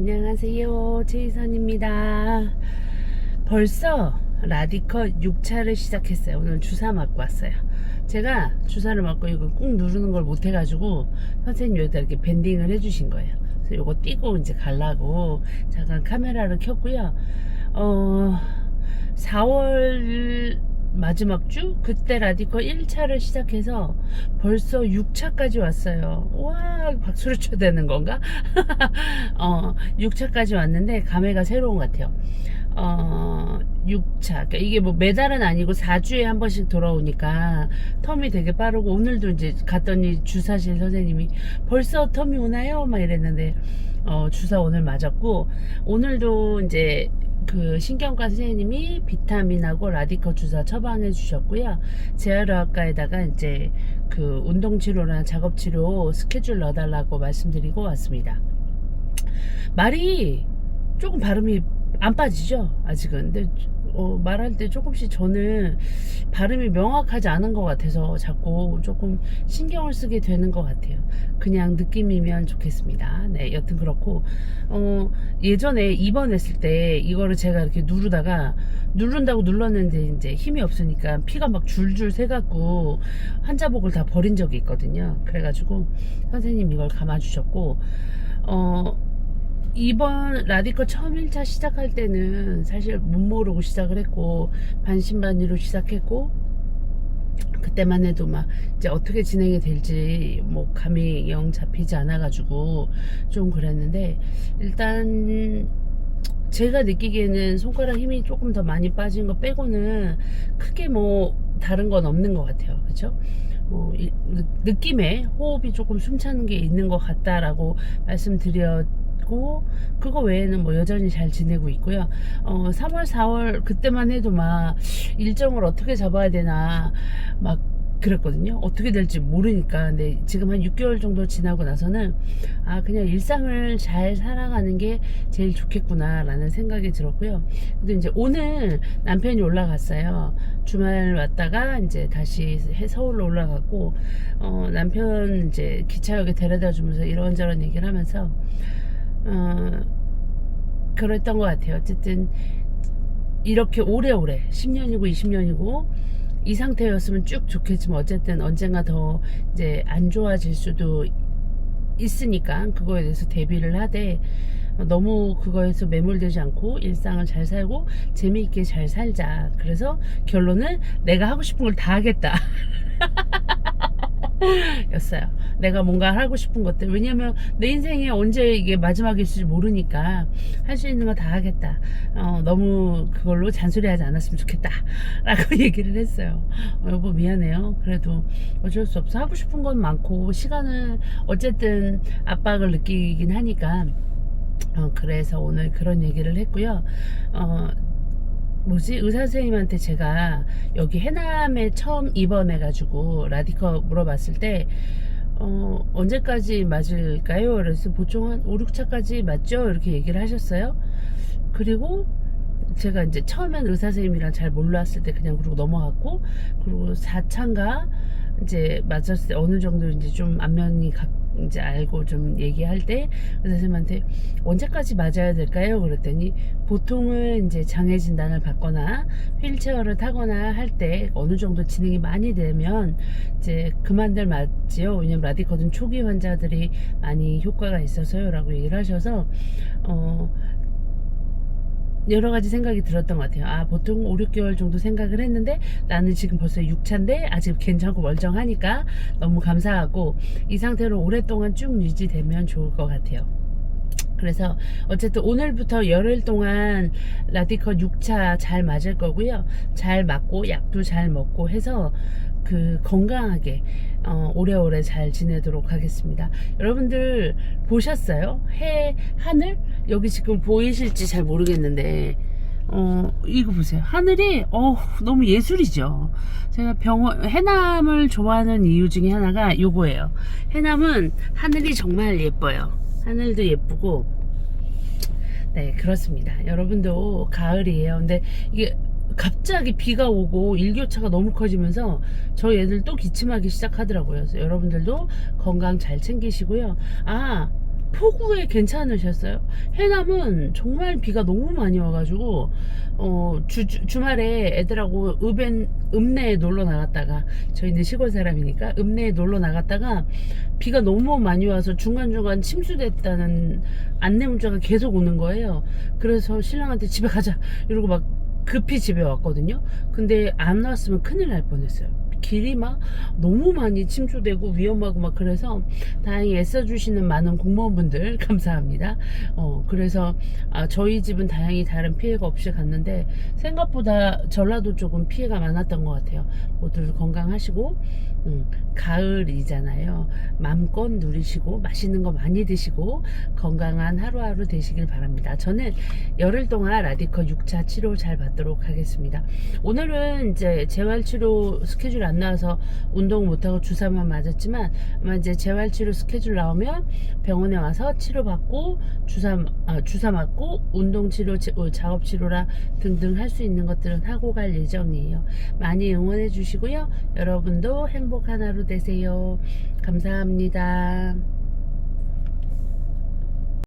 안녕하세요. 최희선입니다. 벌써 라디컷 6차를 시작했어요. 오늘 주사 맞고 왔어요. 제가 주사를 맞고 이거 꾹 누르는 걸 못 해가지고 선생님 여기다 이렇게 밴딩을 해주신 거예요. 그래서 이거 띄고 이제 가려고 잠깐 카메라를 켰고요. 어, 4월 마지막 주? 그때 라디코 1차를 시작해서 벌써 6차까지 왔어요. 와, 박수를 쳐야 되는 건가? 어, 6차까지 왔는데 감회가 새로운 것 같아요. 어, 6차. 그러니까 이게 뭐 매달은 아니고 4주에 한 번씩 돌아오니까 텀이 되게 빠르고 오늘도 이제 갔더니 주사실 선생님이 벌써 텀이 오나요? 막 이랬는데 어, 주사 오늘 맞았고 오늘도 이제 그 신경과 선생님이 비타민하고 라디커 주사 처방해 주셨고요. 재활의학과에다가 이제 그 운동치료나 작업치료 스케줄 넣어달라고 말씀드리고 왔습니다. 말이 조금 발음이 안 빠지죠? 아직은. 근데 어, 말할 때 조금씩 저는 발음이 명확하지 않은 것 같아서 자꾸 조금 신경을 쓰게 되는 것 같아요. 그냥 느낌이면 좋겠습니다. 네, 여튼 그렇고, 어, 예전에 입원했을 때 이거를 제가 이렇게 누르다가 누른다고 눌렀는데 이제 힘이 없으니까 피가 막 줄줄 새갖고 환자복을 다 버린 적이 있거든요. 그래가지고 선생님 이걸 감아주셨고, 어, 이번 라디커 처음 1차 시작할 때는 사실 못 모르고 시작을 했고 반신반의로 시작했고 그때만 해도 막 이제 어떻게 진행이 될지 뭐 감이 영 잡히지 않아 가지고 좀 그랬는데 일단 제가 느끼기에는 손가락 힘이 조금 더 많이 빠진 거 빼고는 크게 뭐 다른 건 없는 것 같아요 그렇죠? 뭐 느낌에 호흡이 조금 숨차는 게 있는 것 같다라고 말씀드 렸고 그거 외에는 뭐 여전히 잘 지내고 있고요. 어 3월 4월 그때만 해도 막 일정을 어떻게 잡아야 되나 막 그랬거든요. 어떻게 될지 모르니까. 근데 지금 한 6개월 정도 지나고 나서는 아 그냥 일상을 잘 살아가는 게 제일 좋겠구나라는 생각이 들었고요. 근데 이제 오늘 남편이 올라갔어요. 주말 왔다가 이제 다시 해- 서울로 올라갔고 어 남편 이제 기차역에 데려다 주면서 이런저런 얘기를 하면서 어, 그랬던 것 같아요. 어쨌든 이렇게 오래오래 10년이고 20년이고 이 상태였으면 쭉 좋겠지만 어쨌든 언젠가 더 이제 안 좋아질 수도 있으니까 그거에 대해서 대비를 하되 너무 그거에서 매몰되지 않고 일상을 잘 살고 재미있게 잘 살자. 그래서 결론은 내가 하고 싶은 걸 다 하겠다. 였어요. 내가 뭔가 하고 싶은 것들. 왜냐면 내 인생에 언제 이게 마지막일지 모르니까 할 수 있는 거 다 하겠다. 어, 너무 그걸로 잔소리 하지 않았으면 좋겠다. 라고 얘기를 했어요. 어, 여보 미안해요. 그래도 어쩔 수 없어. 하고 싶은 건 많고 시간은 어쨌든 압박을 느끼긴 하니까 어, 그래서 오늘 그런 얘기를 했고요. 어, 뭐지 의사 선생님한테 제가 여기 해남에 처음 입원해가지고 라디커 물어봤을 때 어, 언제까지 맞을까요? 그래서 보통 한 5, 6차까지 맞죠? 이렇게 얘기를 하셨어요. 그리고 제가 이제 처음엔 의사 선생님이랑 잘 몰랐을 때 그냥 그러고 넘어갔고 그리고 4차인가 이제 맞았을 때 어느 정도 이제 좀 안면이 각 이제 알고 좀 얘기할 때 선생님한테 언제까지 맞아야 될까요? 그랬더니 보통은 이제 장애 진단을 받거나 휠체어를 타거나 할 때 어느 정도 진행이 많이 되면 이제 그만들 맞지요. 왜냐면 라디코든 초기 환자들이 많이 효과가 있어서요라고 얘기를 하셔서 어 여러 가지 생각이 들었던 것 같아요. 아, 보통 5, 6개월 정도 생각을 했는데 나는 지금 벌써 6차인데 아직 괜찮고 멀쩡하니까 너무 감사하고 이 상태로 오랫동안 쭉 유지되면 좋을 것 같아요. 그래서 어쨌든 오늘부터 열흘 동안 라디커 6차 잘 맞을 거고요. 잘 맞고 약도 잘 먹고 해서 그 건강하게 어, 오래오래 잘 지내도록 하겠습니다. 여러분들 보셨어요? 해 하늘 여기 지금 보이실지 잘 모르겠는데 어 이거 보세요. 하늘이 어 너무 예술이죠. 제가 병원 해남을 좋아하는 이유 중에 하나가 요거예요. 해남은 하늘이 정말 예뻐요. 하늘도 예쁘고 네 그렇습니다. 여러분도 가을이에요. 근데 이게 갑자기 비가 오고 일교차가 너무 커지면서 저희 애들 또 기침하기 시작하더라고요. 그래서 여러분들도 건강 잘 챙기시고요. 아 폭우에 괜찮으셨어요? 해남은 정말 비가 너무 많이 와가지고 어, 주, 주, 주 말에 애들하고 읍엔, 읍내에 놀러 나갔다가 저희는 시골 사람이니까 읍내에 놀러 나갔다가 비가 너무 많이 와서 중간중간 침수됐다는 안내 문자가 계속 오는 거예요. 그래서 신랑한테 집에 가자 이러고 막 급히 집에 왔거든요. 근데 안 왔으면 큰일 날 뻔했어요. 길이 막 너무 많이 침수되고 위험하고 막 그래서 다행히 애써주시는 많은 공무원분들 감사합니다. 어 그래서 아, 저희 집은 다행히 다른 피해가 없이 갔는데 생각보다 전라도 쪽은 피해가 많았던 것 같아요. 모두 건강하시고 음, 가을이잖아요. 마음껏 누리시고 맛있는 거 많이 드시고 건강한 하루하루 되시길 바랍니다. 저는 열흘 동안 라디커 6차 치료 잘 받도록 하겠습니다. 오늘은 이제 재활치료 스케줄 안 나와서 운동 못하고 주사만 맞았지만 아마 이제 재활치료 스케줄 나오면 병원에 와서 치료받고 주사, 아, 주사 맞고 운동치료, 제- 어, 작업치료라 등등 할 수 있는 것들은 하고 갈 예정이에요. 많이 응원해 주시고요. 여러분도 행복한 하루 되세요. 감사합니다.